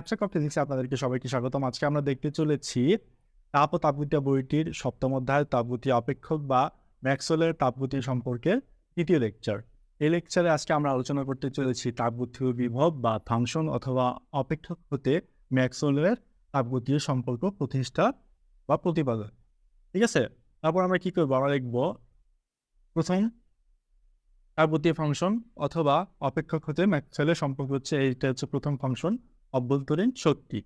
Abstract of ফিজিক্সে আপনাদেরকে সবাইকে স্বাগতম। আজকে আমরা দেখতে চলেছি তাপ ও তাপগতীয় বইটির সপ্তম অধ্যায় তাপগতি অপেক্ষক বা ম্যাক্সওয়েলের তাপগতি সম্পর্কে তৃতীয় লেকচার এই লেকচারে আজকে আমরা আলোচনা করতে চলেছি তাপগতীয় বিভব বা ফাংশন অথবা অপেক্ষক হতে ম্যাক্সওয়েলের তাপগতীয় সম্পর্ক, প্রতিষ্ঠা বা প্রতিপাদন। ঠিক আছে? তারপর আমরা কি করব? আমরা লিখব প্রথম তাপগতীয় ফাংশন অথবা অপেক্ষক হতে ম্যাক্সওয়েলের সম্পর্ক হচ্ছে এইটা হচ্ছে প্রথম ফাংশন অভ্যন্তরীণ শক্তি।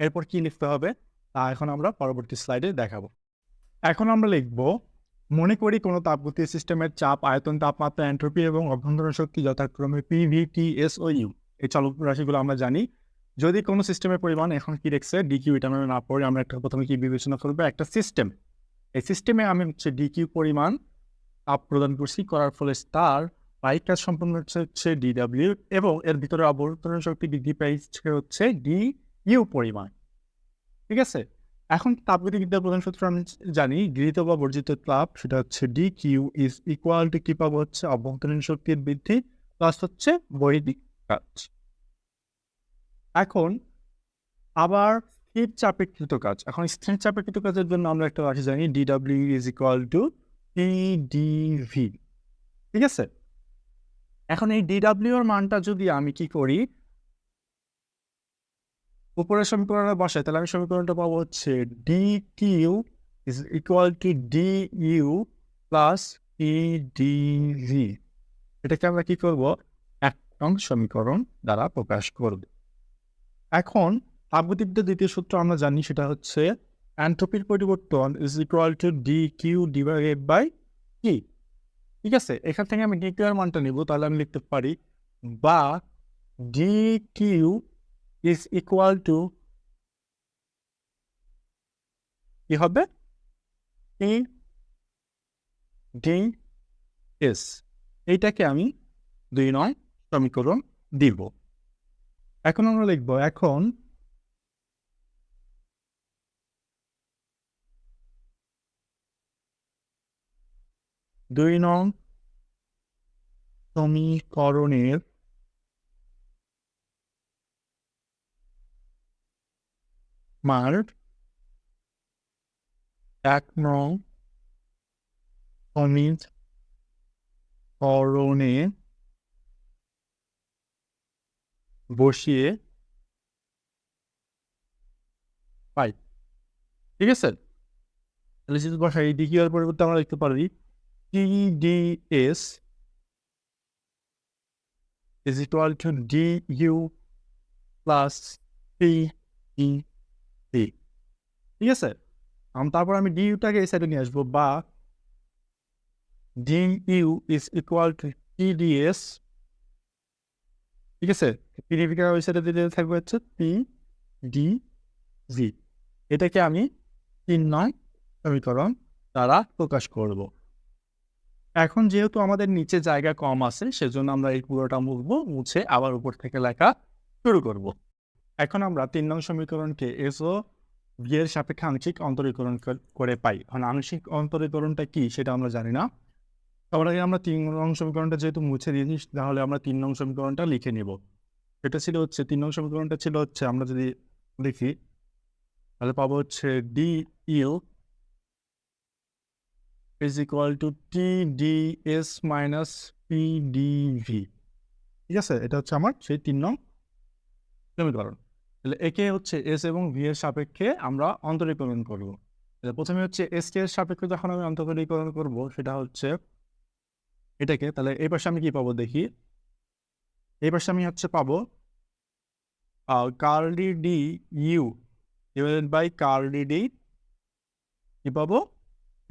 এরপর কি লিখতে হবে? তা এখন আমরা পরবর্তী স্লাইডে দেখাবো। এখন আমরা লিখব, মনে করি কোনো তাপগতীয় সিস্টেমের চাপ, আয়তন, তাপমাত্রা এন্ট্রপি এবং অভ্যন্তরীণ শক্তি যথাক্রমে পি ভি টি এস ও ইউ এই চলক রাশিগুলো আমরা জানি। যদি কোনো সিস্টেমের পরিমাণ এখন কি রেখছে ডিকিউ এটা আমরা না পড়ে আমরা একটা প্রথমে কি বিবেচনা করব? একটা সিস্টেম এই সিস্টেমে আমি হচ্ছে ডিকিউ পরিমাণ তাপ প্রদান করছি, করার ফলে তার পাইক কাজ সম্পন্ন হচ্ছে হচ্ছে ডিডাব্লিউ এবং এর ভিতরে অবতরণ শক্তি বৃদ্ধি পাইছে হচ্ছে ডি ইউ পরিমাণ। ঠিক আছে? এখন তাপগতিবিদ্যার প্রধান সূত্র আমি জানি, গৃহীত বা বর্জিত তাপ, সেটা হচ্ছে D Q is equal to কি পাবো হচ্ছে? অভ্যন্তরীণ শক্তির বৃদ্ধি প্লাস হচ্ছে বৈদিক কাজ। এখন আবার স্থির চাপেকৃত কাজ। এখন স্থির চাপেকৃত কাজের জন্য আমরা একটা রাশি জানি DW is equal to P D V ঠিক আছে? এখন এই ডিডাব্লিউ এর মানটা যদি আমি কি করি? উপরের সমীকরণে বসাই, তাহলে আমি সমীকরণটা পাবো হচ্ছে D Q is equal to D U plus E D V এটাকে আমরা কি করব? এক নং সমীকরণ দ্বারা প্রকাশ করব। এখন তাপগতিবিদ্যার দ্বিতীয় সূত্র আমরা জানি, সেটা হচ্ছে অ্যান্ট্রপির পরিবর্তন is equal to D Q divided by কি ঠিক আছে, এখান থেকে আমি ডি কিউ এর মানটা নিব, তাহলে আমি লিখতে পারি বা D Q is equal to কি হবে? ই ডি এস এইটাকে আমি দুই নয় সমীকরণ দিব। এখন আমরা লিখব, এখন দুই নং সমীকরণের মান এক নং সমীকরণে বসিয়ে পাই। ঠিক আছে? তাহলে যদি বসাই কিউ পরিবর্তে আমরা লিখতে পারি TDS is equal to DU plus PEP ঠিক আছে? তারপর আমি ডিউটাকে এই সাইডে নিয়ে আসব, বা DU is equal to TDS ঠিক আছে? পিডিপিকে ওই সাইডে দিতে থাকবে হচ্ছে পি ডি জি এটাকে আমি তিন নয় সমীকরণ দ্বারা প্রকাশ করব। এখন যেহেতু আমাদের নিচে জায়গা কম আছে, সেজন্য আমরা এই পুরোটা মুছবো মুছে আবার উপর থেকে লেখা শুরু করব। এখন আমরা তিন নং সমীকরণকে এসও এর সাপেক্ষে আংশিক অন্তরীকরণ করে পাই। এখন আংশিক অন্তরীকরণটা কি সেটা আমরা জানি না। সবার আগে আমরা তিন নং সমীকরণটা যেহেতু মুছে দিয়েছি, তাহলে আমরা তিন নং সমীকরণটা লিখে নেব। এটা ছিল হচ্ছে, তিন নং সমীকরণটা ছিল হচ্ছে, আমরা যদি লিখি তাহলে পাবো হচ্ছে D U is equal to TDS minus PDV ঠিক আছে? এটা হচ্ছে আমার, সেই তিন নং সমীকরণ। তাহলে একে হচ্ছে এস এবং ভি এর সাপেক্ষে আমরা অন্তরীকরণ করব। তাহলে প্রথমে হচ্ছে এস এর সাপেক্ষে যখন আমি অন্তরীকরণ করব, সেটা হচ্ছে এটাকে, তাহলে এই পাশে আমি কি পাবো দেখি? এই পাশে আমি হচ্ছে পাবো curly D U divided by curly D, কি পাবো?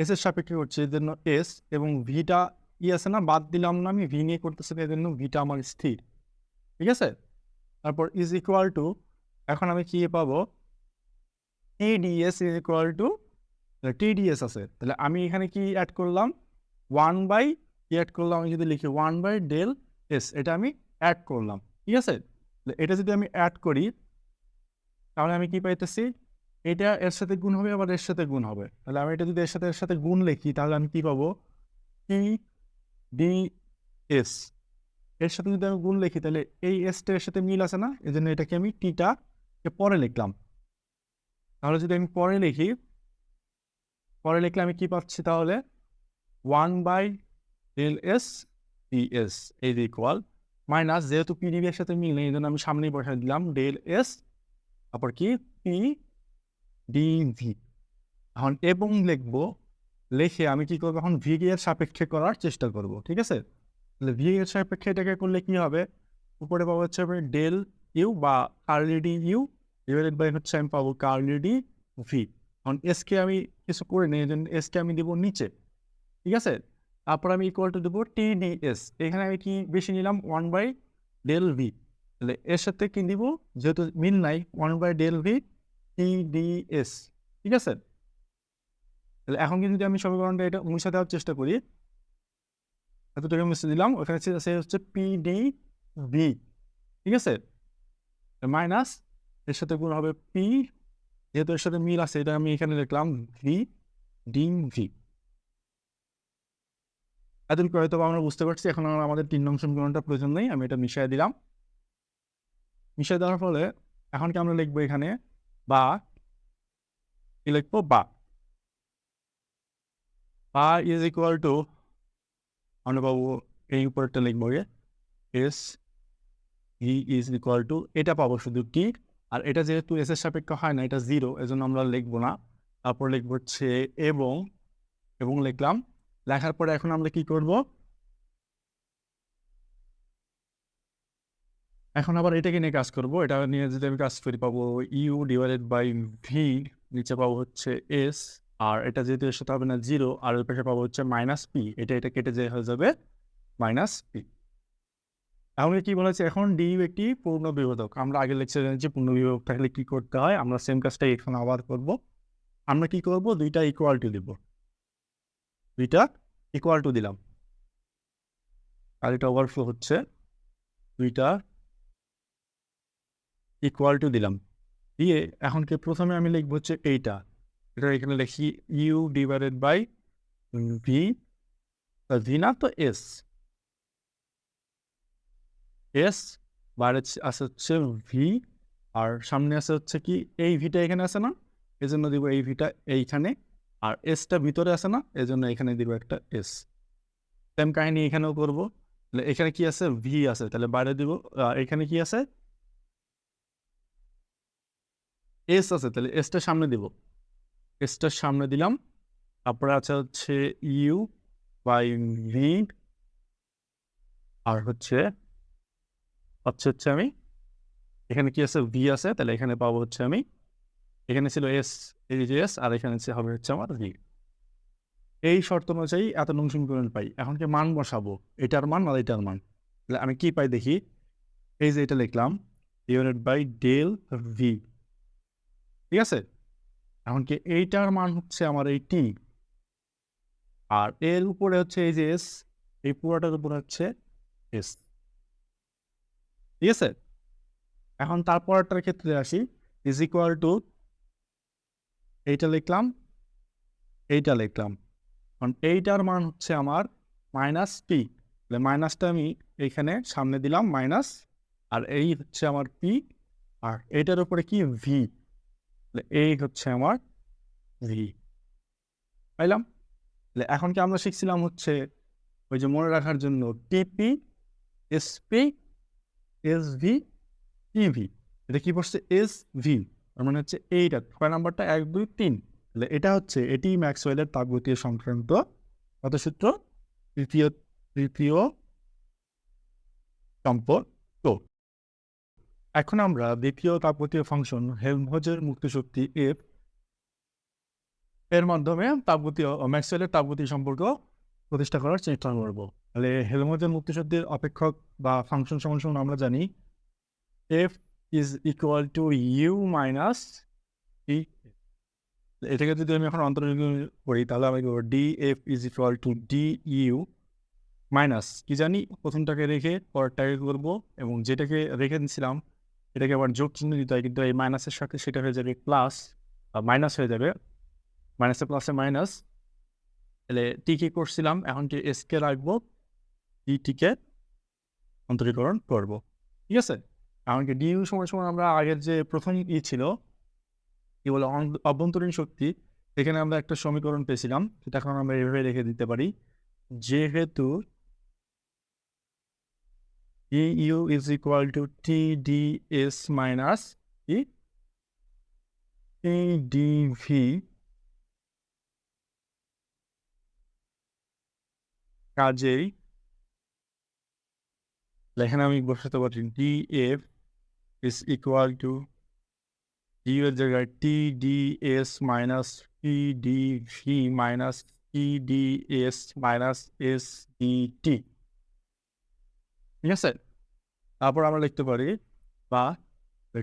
এস এর সাপেক্ষে করছে এর জন্য এস এবং ভিটা ই আছে না, বাদ দিলাম না আমি ভি নিয়ে করতেছি এর জন্য ভিটা আমার স্থির। ঠিক আছে? তারপর ইজ ইকুয়াল টু এখন আমি কি পাবো? TDS is equal to TDS আছে। তাহলে আমি এখানে কি অ্যাড করলাম? ওয়ান বাই কি অ্যাড করলাম? আমি যদি লিখি ওয়ান বাই ডেল এস এটা আমি অ্যাড করলাম। ঠিক আছে? এটা যদি আমি অ্যাড করি, তাহলে আমি কি পাইতেছি? এটা এর সাথে গুণ হবে, আবার এর সাথে গুণ হবে। তাহলে আমি এটা যদি এর সাথে এর সাথে গুণ লিখি, তাহলে আমি কি পাবো? টি ডি এস এর সাথে যদি আমি গুণ লিখি, তাহলে এই এসটা এর সাথে মিল আছে না? এই জন্য এটাকে আমি টিটা পরে লিখলাম। তাহলে যদি আমি পরে লিখি, পরে লিখলে আমি কি পাচ্ছি তাহলে? One by del S P S এই যে ইকুয়াল মাইনাস যেহেতু পিডিবি এর সাথে মিল নেই এই জন্য আমি সামনেই বসাই দিলাম ডেল এস তারপর কি? পি ডিভি এখন এবং লিখব লিখে আমি কি করব? এখন ভি এর সাপেক্ষে করার চেষ্টা করব, ঠিক আছে? তাহলে ভি এর সাপেক্ষে এটাকে করলে কি হবে? উপরে পাবো হচ্ছে আমি ডেল ইউ বা কার্লিডি ইউ ডিভাইডেড বাই হচ্ছে আমি পাবো কার্লিডি ভি এখন এসকে আমি কিছু করে নিই জন্য এসকে আমি দেবো নিচে, ঠিক আছে? তারপর আমি ইকুয়াল টু দেবো এস এখানে আমি কি বেশি নিলাম? ওয়ান বাই ডেল ভি তাহলে এর সাথে কি দিব যেহেতু মিল নাই one by del V T D S ঠিক আছে? তাহলে এখন কিন্তু আমি সমীকরণটা এটা মুছে দেওয়ার চেষ্টা করি। এতটুকু মুছে দিলাম। ওখানে সে- হচ্ছে পি ডি ভি ঠিক আছে? মাইনাস এর সাথে গুণ হবে পি যেহেতু এর সাথে মিল আছে, এটা আমি এখানে লিখলাম ভি ডি ভি এতটুকু হয়তো বা আমরা বুঝতে পারছি, এখন আর আমাদের তিন নং সমীকরণটা প্রয়োজন নেই, আমি এটা মিশিয়ে দিলাম। মিশিয়ে দেওয়ার ফলে, এখন কি আমরা লিখব এখানে? বা, কি লিখব? বা। বা ইজ ইকুয়াল টু আমরা পাবো এই উপরটা লিখব S E is equal to এটা পাবো শুধু কি? আর এটা যেহেতু এস এর সাপেক্ষ হয় না, এটা জিরো এজন্য আমরা লিখব না। তারপর লিখব হচ্ছে এবং এবং লিখলাম। লেখার পরে এখন আমরা কি করব? এখন আবার এটাকে নিয়ে কাজ করব। এটা নিয়ে যদি আমি কাজ করি, পাবো ইউ ডিভাইডেড বাই ভি নিচে পাবো হচ্ছে এস আর এটা যেহেতু এর সাথে হবে না জিরো আর ওই পাশে পাবো হচ্ছে মাইনাস পি এটা এটা কেটে যে হয়ে যাবে মাইনাস পি এখন কি বলেছে? এখন ডি একটি পূর্ণ বিভেদক আমরা আগে লেকচারে জেনেছি পূর্ণ বিভেদক থাকলে কী করতে হয়? আমরা সেম কাজটা এখানে আবার করব। আমরা কি করব? দুইটা ইকুয়ালিটি দিব। দুইটা ইকুয়াল টু দিলাম। আর এটা ওভারফ্লো হচ্ছে। দুইটা ইকুয়াল টু দিলাম। দিয়ে এখন কি প্রথমে আমি লিখব হচ্ছে এইটা। এটা এখানে লিখি U divided by V V না তো এস এস বাইরে আছে হচ্ছে ভি আর সামনে আছে হচ্ছে কি, এই ভিটা এখানে আছে না? এই জন্য দিব এই ভিটা এইখানে, আর এসটা ভিতরে আছে না? এই জন্য এখানে দিব একটা এস সেম কাহিনী এখানেও করব। এখানে কি আছে? ভি আছে। তাহলে বাইরে দিব এখানে কি আছে? এস আছে, তাহলে এসটা সামনে দিব। এসটার সামনে দিলাম। তারপরে আছে হচ্ছে ইউ বাই ভি আর হচ্ছে হচ্ছে হচ্ছে আমি, এখানে কি আছে? ভি আছে, তাহলে এখানে পাবো হচ্ছে আমি, এখানে ছিল এস এই যে এস আর এখানে হবে হচ্ছে আমার ভি এই শর্ত অনুযায়ী এত নং সমীকরণ পাই। এখন কি মান বসাবো, এটার মান আর এটার মান, তাহলে আমি কি পাই দেখি? এই যে এটা লিখলাম ডিভাইডেড বাই ডেল ভি ঠিক আছে? এখন কি এইটার মান হচ্ছে আমার এই টি আর এর উপরে হচ্ছে এই যে এস এই পুরোটার উপরে হচ্ছে এস ঠিক আছে? এখন তারপরটার ক্ষেত্রে আসি। ইজ ইকুয়াল টু এইটা লিখলাম এইটা লিখলাম। কারণ এইটার মান হচ্ছে আমার মাইনাস পি তাহলে মাইনাসটা আমি এইখানে সামনে দিলাম মাইনাস আর এই হচ্ছে আমার পি আর এইটার উপরে কি? ভি এই হচ্ছে আমার ভি পাইলাম? তাহলে এখন কি আমরা শিখছিলাম হচ্ছে ওই যে মনে রাখার জন্য TP SP S V TV এটা কি পড়ছে এস ভি তার মানে হচ্ছে এইটা। ছয় নাম্বারটা এক, দুই, তিন। তাহলে এটা হচ্ছে এটি ম্যাক্সওয়েলের তাপগতীয় সংক্রান্ত কত সূত্র তৃতীয় তৃতীয় সম্পর্ক। এখন আমরা দ্বিতীয় তাপগতীয় ফাংশন হেলমহোজের মুক্তিশক্তি এফ এর মাধ্যমে তাপগতীয় ম্যাক্সওয়েলের তাপগতীয় সম্পর্ক প্রতিষ্ঠা করার চেষ্টা করব। তাহলে হেলমহোজের মুক্তিশক্তির অপেক্ষক বা ফাংশন সমান আমরা জানি F is equal to U minus E এটাকে যদি আমি এখন অন্তর্নিহিত করি, তাহলে আমি D F is equal to D U minus কি জানি? প্রথমটাকে রেখে পরেরটাকে করব এবং যেটাকে রেখে দিয়েছিলাম এটাকে আবার যোগ চিহ্ন দিতে হয়, কিন্তু এই মাইনাসের সাথে সেটা হয়ে যাবে প্লাস মাইনাস হয়ে যাবে। মাইনাসে প্লাসে মাইনাস তাহলে টিকে করছিলাম? এখন কি এসকে রাখব? টিকে অন্তরীকরণ করব। ঠিক আছে? এমনকি ডিউ সময় সময় আমরা আগের যে প্রথম ই ছিল, কি বলে অভ্যন্তরীণ শক্তি, সেখানে আমরা একটা সমীকরণ পেয়েছিলাম। সেটা এখন আমরা এভাবে রেখে দিতে পারি। যেহেতু E U is equal to T D S minus E T D V কাজেই এখানে আমি বসাতে পারি D F is equal to D এর জায়গায় T D S minus T D V minus T D S minus S D T ঠিক আছে? তারপর আমরা লিখতে পারি, বা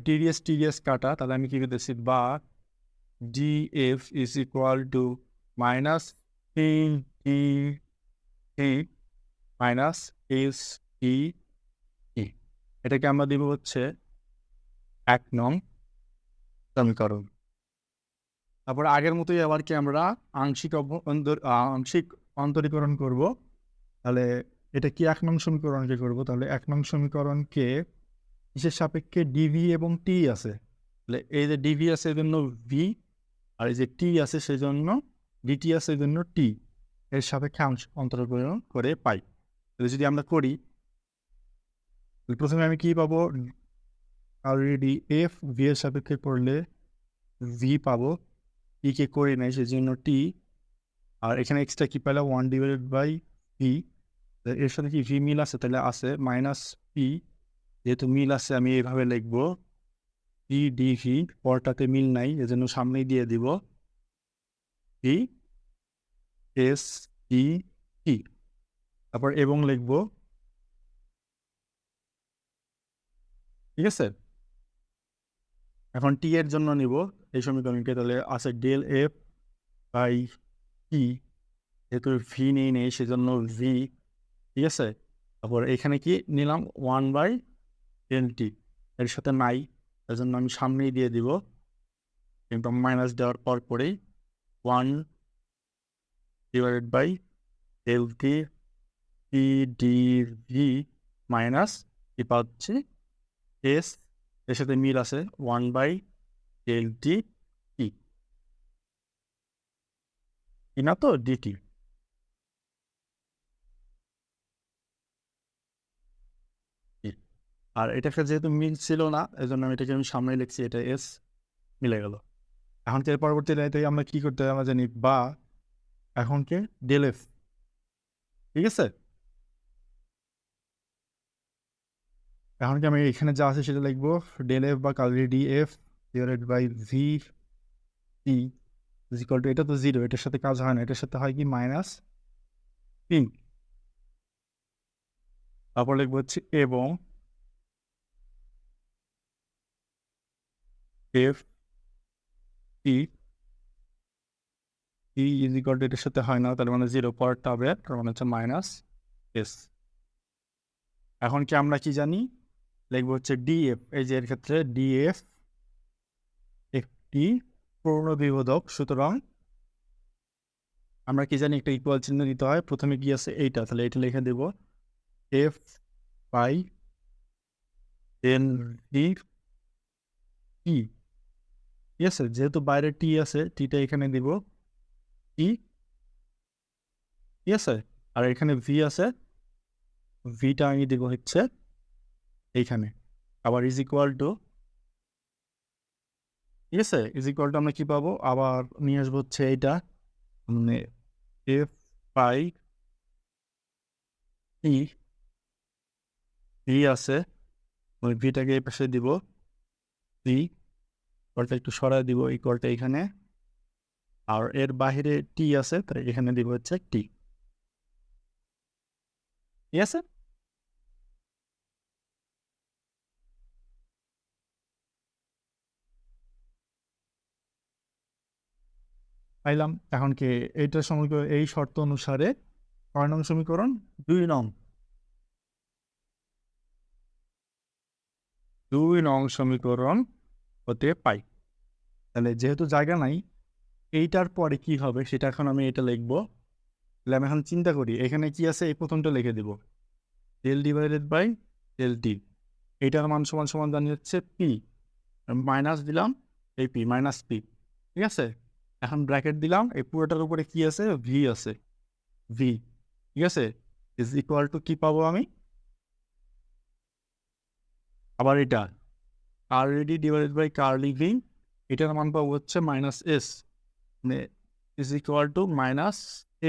টিডিএস টিডিএস কাটা, তাহলে আমি কি করতেছি? বা D F is equal to minus T T minus S E এটাকে আমরা দিব হচ্ছে এক নং সমীকরণ। তারপর আগের মতোই আবার কি আমরা আংশিক অভ- অন্তর- আংশিক অন্তরীকরণ করব। তাহলে এটা কি এক নং সমীকরণকে করব? তাহলে এক নং সমীকরণকে কিসের সাপেক্ষে? ডিভি এবং টি আছে। তাহলে এই যে ডিভি আছে এই জন্য ভি আর এই যে টি আছে সেই জন্য ডিটি আছে এই জন্য টি এর সাপেক্ষে আংশ অন্তরীকরণ করে পাই। তাহলে যদি আমরা করি প্রথমে আমি কি পাবো? অলরেডি এফ ভি এর সাপেক্ষে করলে ভি পাবো। টি কে করে নেয় সেই জন্য টি আর এখানে এক্সট্রা কি পেলাম? ওয়ান ডিভাইডেড বাই ভি এর সাথে কি ভি মিল আছে? তাহলে আছে মাইনাস পি যেহেতু মিল আছে আমি এইভাবে লিখব পি ডি ভি পরটাতে মিল নাই, এজন্য সামনেই দিয়ে দিব পি এস ই টি তারপর এবং লিখব, ঠিক আছে? এখন টি এর জন্য নিব, এই সমীকরণকে তাহলে আছে ডেল এফ বাই টি যেহেতু ভি নেই নেই, সেজন্য ভি ঠিক আছে? তারপর এখানে কি নিলাম? ওয়ান বাই টেন টি এর সাথে নাই এর জন্য আমি সামনেই দিয়ে দিব। কিন্তু মাইনাস দেওয়ার পর পরেই one divided by L T P D V minus কি পাচ্ছি? এস এর সাথে মিল আছে ওয়ান বাই এল টি টি না তো? ডিটি আর এটাকে যেহেতু মিল ছিল না এই জন্য আমি এটাকে আমি সামনে লিখছি, এটা এস মিলে গেল। এখন এর পরবর্তী লাইতে আমরা কি করতে হবে আমরা জানি বা এখনকে ডেল এফ ঠিক আছে? এখন কি আমি এখানে যা আছে সেটা লিখব? ডেল এফ বা curly D F divided by V T is equal to এটা তো জিরো এটার সাথে কাজ হয় না, এটার সাথে হয় কি? মাইনাস তিন তারপর লিখব হচ্ছে, এবং F T T is equal to এটার সাথে হয় না, তার মানে জিরো পরটা হবে তার মানে হচ্ছে মাইনাস এস এখন কি আমরা কি জানি? লিখব হচ্ছে ডিএফ এই যে এর ক্ষেত্রে ডিএফ একটি পূর্ণ বিবোধক সুতরাং আমরা কি জানি একটা ইকুয়াল চিহ্ন দিতে হয়, প্রথমে কি আছে এইটা, তাহলে এটা লিখে দেব। F by N D T ঠিক আছে? যেহেতু বাইরে টি আছে, টিটা এখানে দিব। টি ঠিক আছে? আর এখানে ভি আছে। ভিটা আমি দিব হচ্ছে এইখানে। আবার ইজ ইকুয়াল টু ঠিক আছে? ইজ ইকুয়াল টু আমরা কি পাবো? আবার নিয়ে আসব হচ্ছে এইটা। মানে এফ পাই ই ভি আছে। ওই ভিটাকে এই পাশে দিব। ভি কলটা একটু সরাই দিব এই কলটা এখানে। আর এর বাহিরে টি আছে, তাই এখানে দিব হচ্ছে টি আছে? পাইলাম। এখন কি এইটা সমীকরণ, এই শর্ত অনুসারে কয় নং সমীকরণ, দুই নং। দুই নং সমীকরণ হতে পাই তাহলে যেহেতু জায়গা নাই, এইটার পরে কি হবে সেটা এখন আমি এটা লিখব। তাহলে আমি এখন চিন্তা করি, এখানে কি আছে? এই প্রথমটা লিখে দিব। Del divided by del T এইটার মান সমান সমান জানি হচ্ছে পি মাইনাস দিলাম এই পি মাইনাস পি ঠিক আছে? এখন ব্র্যাকেট দিলাম, এই পুরোটার উপরে কি আছে? ভি আছে। ভি ঠিক আছে? ইজ ইকুয়াল টু কি পাবো আমি? আবার এটা। Curly divided by curly V এটার মান পাবো হচ্ছে মাইনাস এস মানে is equal to minus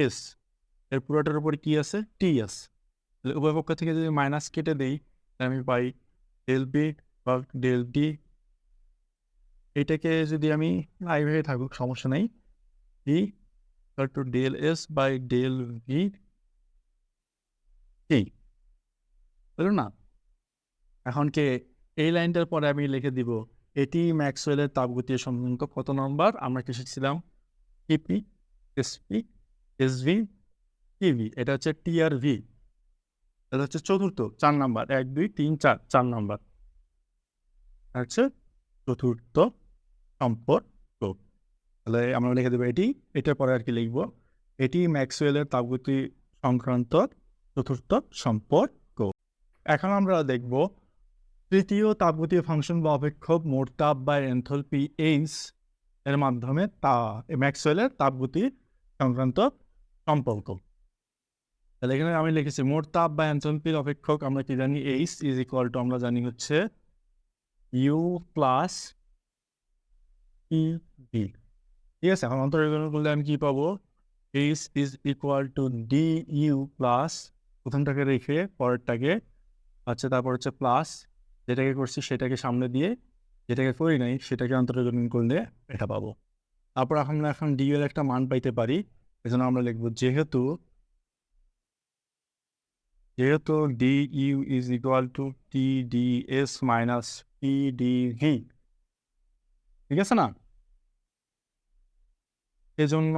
S এর পুরোটার উপরে কি আছে? টি আছে। তাহলে উভয় পক্ষ থেকে যদি মাইনাস কেটে দেই আমি পাই ডেল পি বা ডেল টি এটাকে যদি আমি এইভাবে থাকুক, সমস্যা নেই। T to del S by del V T বুঝলো না, এখন কে এই লাইনটার পরে আমি লিখে দিব, এটি ম্যাক্সওয়েলের তাপগতীয় সম্পর্ক কত নম্বর? আমরা শিখছিলাম টিপি এসপি এসভি টিভি এটা হচ্ছে টিআর ভি এটা হচ্ছে চতুর্থ, চার নাম্বার, এক, দুই, তিন, চার চার নাম্বার। হচ্ছে চতুর্থ সম্পর্ক। তাহলে আমরা লিখে দেবো এটি, এটার পরে আর কি লিখব, এটি ম্যাক্সওয়েলের তাপগতি সংক্রান্ত চতুর্থ সম্পর্ক। এখন আমরা দেখব তৃতীয় তাপগতীয় ফাংশন বা অপেক্ষক মোট তাপ বা এনথলপি এইস এর মাধ্যমে তা ম্যাক্সওয়েলের তাপগতি সংক্রান্ত সম্পর্ক। তাহলে এখানে আমি লিখেছি, মোট তাপ বা এনথলপির অপেক্ষক আমরা কি জানি? এইচ ইজ ইকুয়াল টু আমরা জানি হচ্ছে ইউ প্লাস ই বি ঠিক আছে? এখন অন্তর্গণ করলে আমি কি পাবো? H is equal to D U plus প্রথমটাকে রেখে পরেরটাকে আচ্ছা তারপর হচ্ছে প্লাস যেটাকে করছি সেটাকে সামনে দিয়ে যেটাকে করি নাই, সেটাকে অন্তর্গণ করলে এটা পাবো। তারপর আমরা এখন ডি এর একটা মান পাইতে পারি, এজন্য আমরা লিখব যেহেতু যেহেতু D U is equal to T D S minus P D V ঠিক আছে না? এজন্য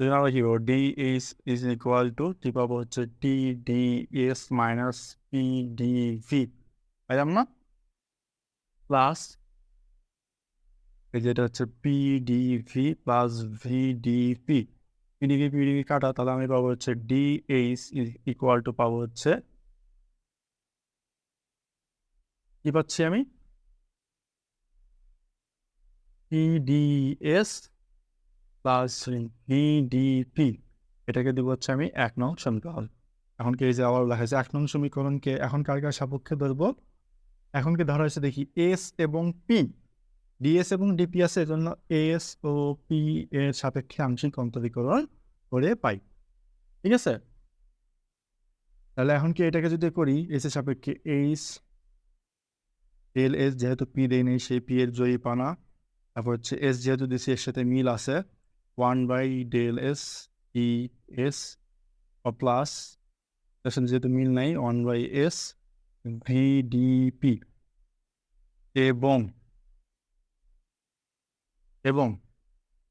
আমরা কি পাবো D S is equal to কি পাবো হচ্ছে T D S minus P D V পাইলাম না? প্লাস যেটা হচ্ছে P V plus V D P PDV PDV কাটা, তাহলে আমি পাবো হচ্ছে ডি এইচ ইকুয়াল টু পাবো হচ্ছে কি পাচ্ছি আমি? পিডিএস প্লাস ভিডিপি এটাকে দিব হচ্ছে আমি এক নং সমীকরণ। এখন কি এই যে আবার লেখা হয়েছে, এক নং সমীকরণকে এখন কার কার সাপেক্ষে ধরবো? এখনকে ধরা হয়েছে দেখি এস এবং পি ডিএস এবং ডিপি আছে, এজন্য এস ও পি এর সাপেক্ষে আংশিক অন্তরীকরণ করে পাই। ঠিক আছে? তাহলে এখন কি এটাকে যদি করি এস এর সাপেক্ষে এইচ এল এস যেহেতু পি দেয় নেই, সেই পি এর জয়ী পানা। তারপর হচ্ছে এস যেহেতু দিছি, এর সাথে মিল আছে। One by del S E S O plus এর সাথে যেহেতু মিল নাই ওয়ান বাই এস ভিডিপি এবং এবং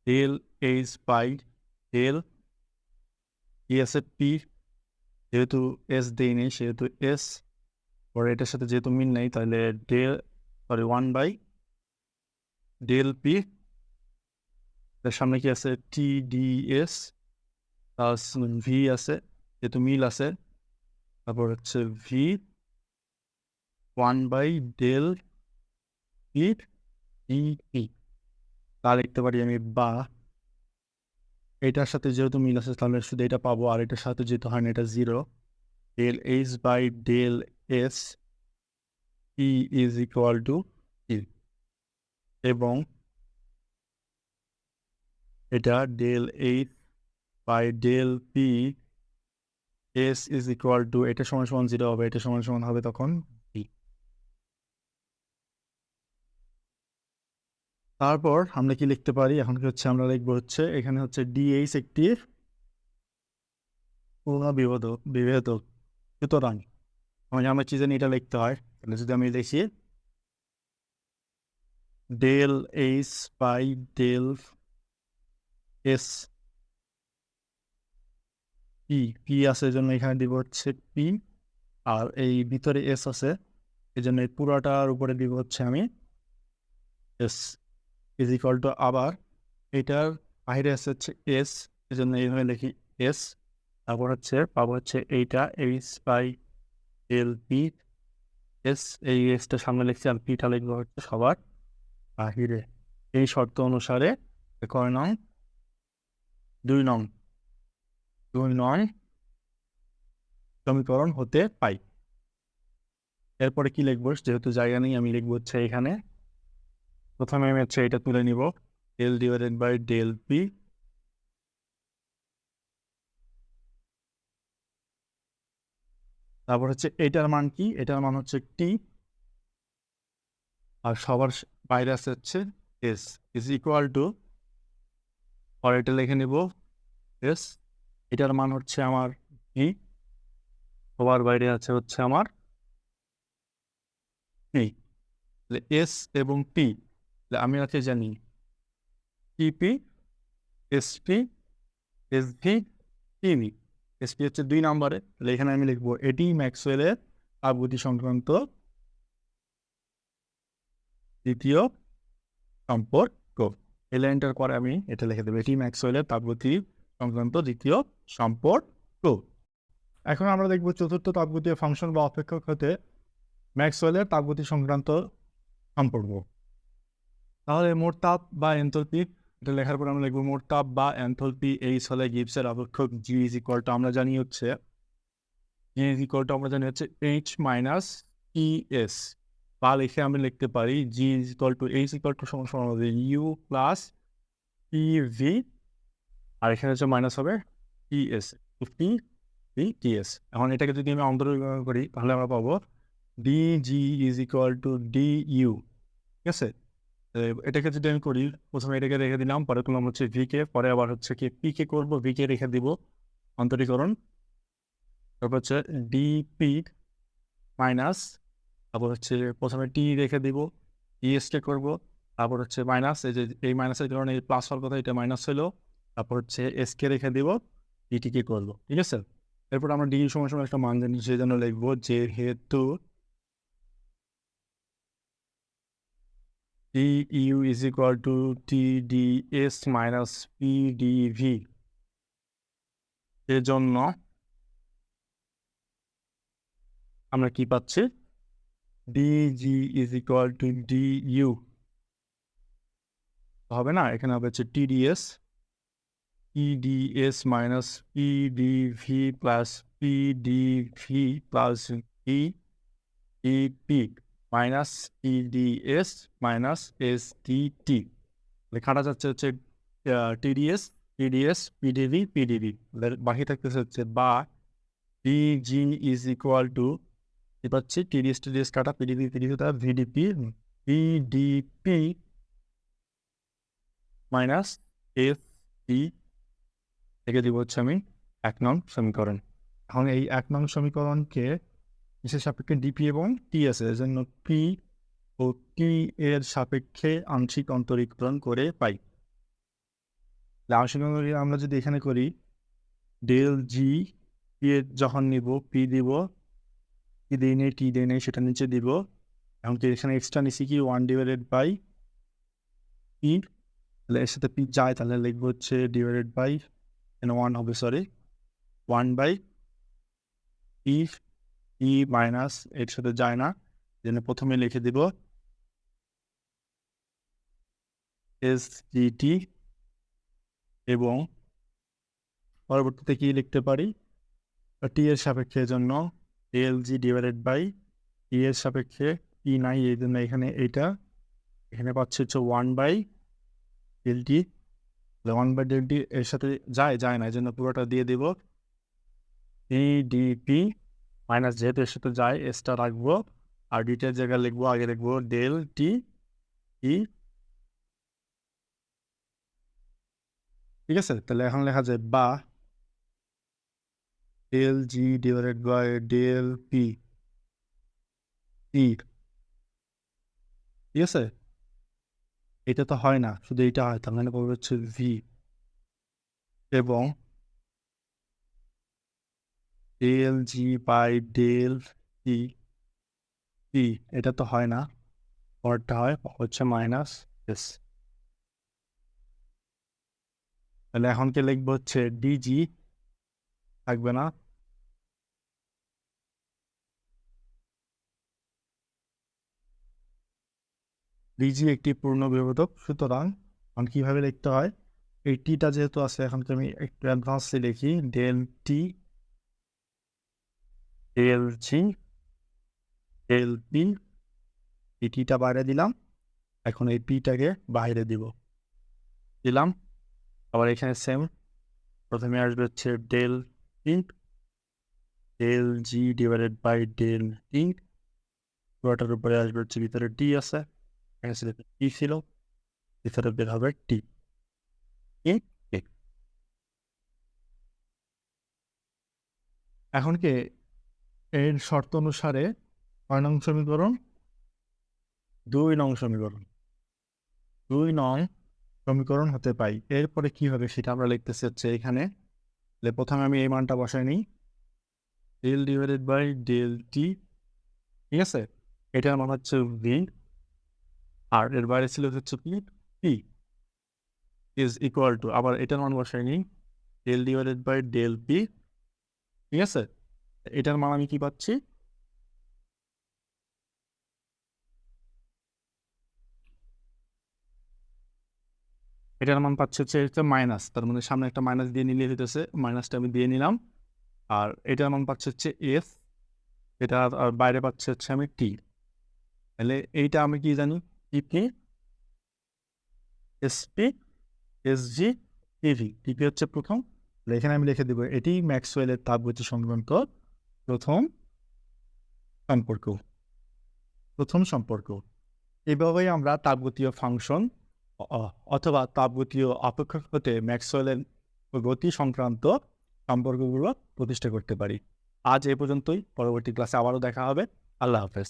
del H by del E আছে পি যেহেতু এস দেই নেই, সেহেতু এস পরে এটার সাথে যেহেতু মিল নেই, তাহলে del sorry one by del P তার সামনে কি আছে? T D S plus V আছে, যেহেতু মিল আছে। তারপর হচ্ছে V one by del P E তা লিখতে পারি আমি বা। এটার সাথে যেহেতু মিল আছে, তাহলে শুধু এটা পাবো, আর এটার সাথে যেহেতু হয় না, এটা zero del H by del S E is equal to E এবং এটা del eight by del P S is equal to এটা সমান সমান জিরো হবে, এটা সমান সমান হবে তখন তারপর আমরা কি লিখতে পারি? এখন কি হচ্ছে? আমরা লিখব হচ্ছে, এখানে হচ্ছে ডিএইচ একটি পূর্ণ বিভেদ বিভেদক সুতরাং আমি আমরা কি জানি এটা লিখতে হয়। তাহলে যদি আমি দেখি del H by del S P P আছে এই জন্য এখানে দিব হচ্ছে পি আর এই ভিতরে এস আছে এই জন্য এই পুরোটার উপরে দিব হচ্ছে আমি এস ইজ ইকাল টু আবার এটার বাইরে আছে হচ্ছে এস এই জন্য এইভাবে লিখি এস তারপর হচ্ছে পাবো হচ্ছে এইটা H by L P S এই এসটা সামনে লিখছি আর পিটা লিখব হচ্ছে সবার বাহিরে। এই শর্ত অনুসারে কয় নং দুই নং, দুই নয় সমীকরণ হতে পাই। এরপরে কি লিখব? যেহেতু জায়গা নেই, আমি লিখব হচ্ছে এখানে। প্রথমে আমি হচ্ছে এটা তুলে নিব। Del divided by del P তারপর হচ্ছে এটার মান কি? এটার মান হচ্ছে টি আর সবার বাইরে আছে হচ্ছে এস ইজ ইকুয়াল টু আর এটা লিখে নিব। এস এটার মান হচ্ছে আমার ই সবার বাইরে আছে হচ্ছে আমার টি এস এবং পি আমি আছে জানি TP SP SV TV SP হচ্ছে দুই নম্বরে, তাহলে এখানে আমি লিখব এটি ম্যাক্সওয়েলের তাপগতি সংক্রান্ত দ্বিতীয় সম্পর্ক। এই পরে আমি, এটা লিখে দেবো এটি ম্যাক্সওয়েলের তাপগতি সংক্রান্ত দ্বিতীয় সম্পর্ক এখন আমরা দেখব চতুর্থ তাপগতীয় ফাংশন বা অপেক্ষক হতে ম্যাক্সওয়েলের তাপগতি সংক্রান্ত সম্পর্ক তাহলে মোট তাপ বা এনথলপি এটা লেখার পর আমরা লিখব মোট তাপ বা এনথলপি এইচ হলে গিবসের অপেক্ষক জি ইজ ইকুয়াল টু আমরা জানি হচ্ছে জি ইজ ইকুয়াল টু আমরা জানি হচ্ছে এইচ মাইনাস ই এস বা লিখে আমি লিখতে পারি G is equal to H equal to সমান সমান হবে ইউ প্লাস পি ভি আর এখানে হচ্ছে মাইনাস হবে T S P V T S এখন এটাকে যদি আমি অন্তর্গত করি, তাহলে আমরা পাবো D G is equal to D U ঠিক আছে? এটাকে যদি আমি করি, প্রথমে এটাকে রেখে দিলাম, পরে করলাম হচ্ছে ভি কে পরে আবার হচ্ছে কি পি কে করব ভি কে রেখে দিব, অন্তরীকরণ। তারপর হচ্ছে ডিপি মাইনাস তারপর হচ্ছে প্রথমে টি রেখে দিব ইএস কে করব তারপর হচ্ছে মাইনাস এই যে, এই মাইনাসের কারণে এই প্লাস হওয়ার কথা, এটা মাইনাস হলো, তারপর হচ্ছে এস কে রেখে দিব ডিটি কে করব, ঠিক আছে? এরপর আমরা ডি সময় সময় একটা মান জানি সেই জন্য লিখব যেহেতু TU is equal to TDS minus PDV এর জন্য আমরা কি পাচ্ছি? DG is equal to DU হবে না? এখানে হবে হচ্ছে TDS TDS minus PDV plus PDV plus EP minus EDS minus S T লেখাটা যাচ্ছে হচ্ছে টিডিএস টিডিএস পিডিভি পিডিভি বাকি থাকতেছে হচ্ছে বা ডিজি ইজ ইকুয়াল টু কি পাচ্ছি টিডিএস টিডিএস কাটা পিডিভি পিডিভি তার VDP PDP minus F T থেকে দিব হচ্ছে আমি এক নং সমীকরণ। এখন এই এক নং সমীকরণকে কিসের সাপেক্ষে ডিপি এবং টি এর জন্য পি ও টি এর সাপেক্ষে আংশিক অন্তরীকরণ করে পাই। আংশিক আমরা যদি এখানে করি ডেল জি পি এর যখন নিব পি দিব পি দিয়ে নেই, টি দিয়ে নেই, সেটা নিচে দিব। এমনকি এখানে এক্সট্রা নিছি কি ওয়ান ডিভাইডেড বাই পি তাহলে এর সাথে পি যায়, তাহলে লিখব হচ্ছে ডিভাইডেড বাই এখানে ওয়ান হবে sorry one by P E minus এর সাথে যায় না জন্য প্রথমে লিখে দিব এস টি এবং পরবর্তীতে কি লিখতে পারি? টি এর সাপেক্ষে জন্য এল জি ডিভাইডেড বাই ই এর সাপেক্ষে টি নাই, এই জন্য এখানে এইটা। এখানে পাচ্ছে হচ্ছে one by del T one by del T এর সাথে যায় যায় না, এই জন্য পুরোটা দিয়ে দিব। ডিপি মাইনাস যেহেতু এর সাথে যায় এসটা রাখব। আর ডিটের জায়গায় লিখব, আগে লিখব ডেল টি ই ঠিক আছে? তাহলে এখন লেখা যায় বা del G divided by del P E ঠিক আছে? এটা তো হয় না, শুধু এটা হয়, তার মানে হচ্ছে ভি এবং del G by del T T এটা তো হয় না পরটা হয়, হচ্ছে মাইনাস এস তাহলে এখন কি লিখব হচ্ছে ডিজি থাকবে না। ডিজি একটি পূর্ণ বিভেদক সুতরাং, এখন কীভাবে লিখতে হয়? এই টিটা যেহেতু আছে, এখন তুমি একটু অ্যাডভান্সে লিখি। Del T del G del P এই টিটা বাইরে দিলাম। এখন এই পিটাকে বাইরে দিব। দিলাম। আবার এখানে সেম প্রথমে আসবে হচ্ছে del T del G divided by del T পুরোটার উপরে আসবে হচ্ছে ভিতরে টি আছে। টি ছিল ভিতরে বের হবে টি এখন কি এর শর্ত অনুসারে কয় নং সমীকরণ? দুই নং সমীকরণ। দুই নং সমীকরণ হতে পাই। এরপরে কি হবে সেটা আমরা লিখতেছি হচ্ছে এখানে। তাহলে প্রথমে আমি এই মানটা বসাই নিই। Del divided by del T ঠিক আছে? এটার মান হচ্ছে ভি আর এর বাইরে ছিল হচ্ছে কি? পি ইজ ইকুয়াল টু আবার এটার মান বসাই নিই। Del divided by del P ঠিক আছে? এটার মান আমি কি পাচ্ছি? এটার মান পাচ্ছে হচ্ছে হচ্ছে মাইনাস তার মানে সামনে একটা মাইনাস দিয়ে নিলে হইতেছে মাইনাসটা আমি দিয়ে নিলাম। আর এটার মান পাচ্ছে হচ্ছে এফ এটা আর- বাইরে পাচ্ছে হচ্ছে আমি টি তাহলে এইটা আমি কি জানি? TP SP SG TV TP হচ্ছে প্রথম। এখানে আমি লিখে দেবো, এটি ম্যাক্সওয়েলের তাপগতি সংক্রান্ত প্রথম সম্পর্ক। প্রথম সম্পর্ক। এভাবেই আমরা তাপগতীয় ফাংশন অথবা তাপগতীয় আপেক্ষক হতে ম্যাক্সওয়েলের গতি সংক্রান্ত সম্পর্কগুলো প্রতিষ্ঠা করতে পারি। আজ এ পর্যন্তই। পরবর্তী ক্লাসে আবারও দেখা হবে। আল্লাহ হাফেজ।